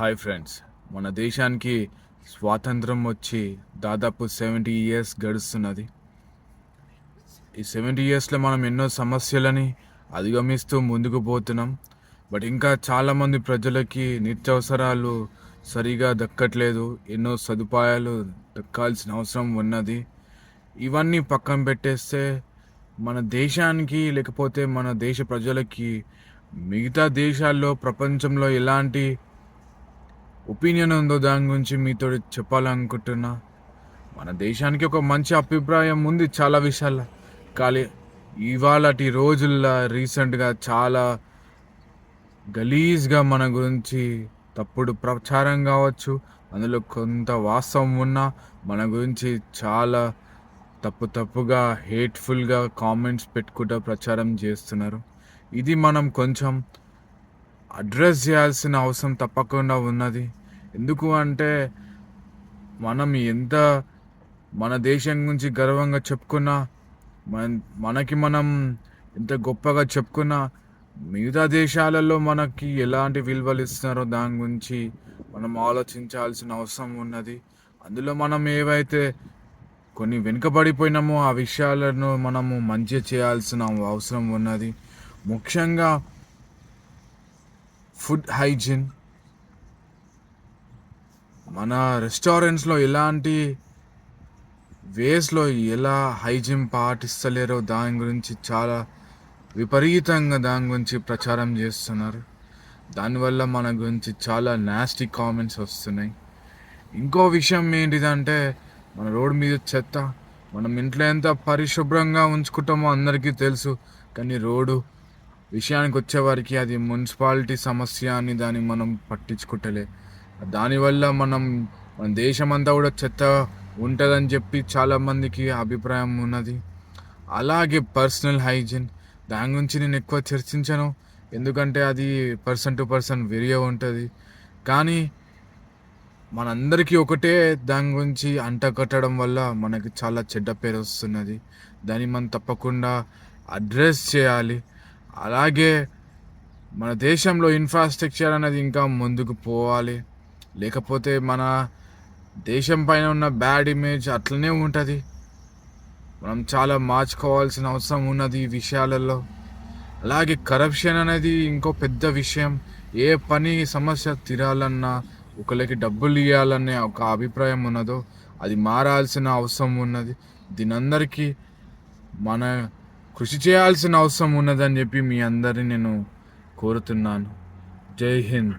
Hi friends మన దేశానికి స్వాతంత్రం వచ్చి దాదాపు సెవెంటీ ఇయర్స్ గడుస్తున్నది. ఈ సెవెంటీ ఇయర్స్లో మనం ఎన్నో సమస్యలని అధిగమిస్తూ ముందుకు పోతున్నాం. బట్ ఇంకా చాలామంది ప్రజలకి నిత్యావసరాలు సరిగా దక్కట్లేదు. ఎన్నో సదుపాయాలు దక్కాల్సిన అవసరం ఉన్నది. ఇవన్నీ పక్కన పెట్టేస్తే మన దేశానికి లేకపోతే మన దేశ ప్రజలకి మిగతా దేశాల్లో ప్రపంచంలో ఎలాంటి ఒపీనియన్ ఉందో దాని గురించి మీతో చెప్పాలనుకుంటున్నా. మన దేశానికి ఒక మంచి అభిప్రాయం ఉంది చాలా విషయాల్లో. కానీ ఇవాళటి రోజుల్లో రీసెంట్గా చాలా గలీజ్గా మన గురించి తప్పుడు ప్రచారం కావచ్చు అందులో కొంత వాస్తవం ఉన్నా మన గురించి చాలా తప్పు తప్పుగా హేట్ఫుల్గా కామెంట్స్ పెట్టుకుంటూ ప్రచారం చేస్తున్నారు. ఇది మనం కొంచెం అడ్రస్ చేయాల్సిన అవసరం తప్పకుండా ఉన్నది. ఎందుకు అంటే మనం ఎంత మన దేశం గురించి గర్వంగా చెప్పుకున్నా మన మనకి మనం ఎంత గొప్పగా చెప్పుకున్నా మిగతా దేశాలలో మనకి ఎలాంటి విలువలు ఇస్తున్నారో దాని గురించి మనం ఆలోచించాల్సిన అవసరం ఉన్నది. అందులో మనం ఏవైతే కొన్ని వెనుకబడిపోయినామో ఆ విషయాలను మనము మంచిగా చేయాల్సిన అవసరం ఉన్నది. ముఖ్యంగా ఫుడ్ హైజీన్ మన రెస్టారెంట్స్లో ఎలాంటి వేస్లో ఎలా హైజీన్ పాటిస్తలేరో దాని గురించి చాలా విపరీతంగా దాని గురించి ప్రచారం చేస్తున్నారు. దానివల్ల మన గురించి చాలా నాస్టీ కామెంట్స్ వస్తున్నాయి. ఇంకో విషయం ఏంటిదంటే మన రోడ్ మీద చెత్త మనం ఇంట్లో ఎంత పరిశుభ్రంగా ఉంచుకుంటామో అందరికీ తెలుసు కానీ రోడ్డు విషయానికి వచ్చేవారికి అది మున్సిపాలిటీ సమస్య అని దాన్ని మనం పట్టించుకుంటలే. దానివల్ల మనం మన దేశం అంతా కూడా చెత్త ఉంటుందని చెప్పి చాలామందికి అభిప్రాయం ఉన్నది. అలాగే పర్సనల్ హైజీన్ దాని గురించి నేను ఎక్కువ చర్చించను. ఎందుకంటే అది పర్సన్ టు పర్సన్ వేరే ఉంటుంది. కానీ మనందరికీ ఒకటే దాని గురించి అంట కట్టడం వల్ల మనకి చాలా చెడ్డ పేరు వస్తున్నది. దాన్ని మనం తప్పకుండా అడ్రస్ చేయాలి. అలాగే మన దేశంలో ఇన్ఫ్రాస్ట్రక్చర్ అనేది ఇంకా ముందుకు పోవాలి. లేకపోతే మన దేశం పైన ఉన్న బ్యాడ్ ఇమేజ్ అట్లనే ఉంటుంది. మనం చాలా మార్చుకోవాల్సిన అవసరం ఉన్నది ఈ విషయాలలో. అలాగే కరప్షన్ అనేది ఇంకో పెద్ద విషయం. ఏ పని సమస్య తీరాలన్నా ఒకరికి డబ్బులు ఇవ్వాలనే ఒక అభిప్రాయం ఉన్నదో అది మారాల్సిన అవసరం ఉన్నది. దీనందరికీ మన కృషి చేయాల్సిన అవసరం ఉన్నదని చెప్పి మీ అందరిని నేను కోరుతున్నాను. జై హింద్.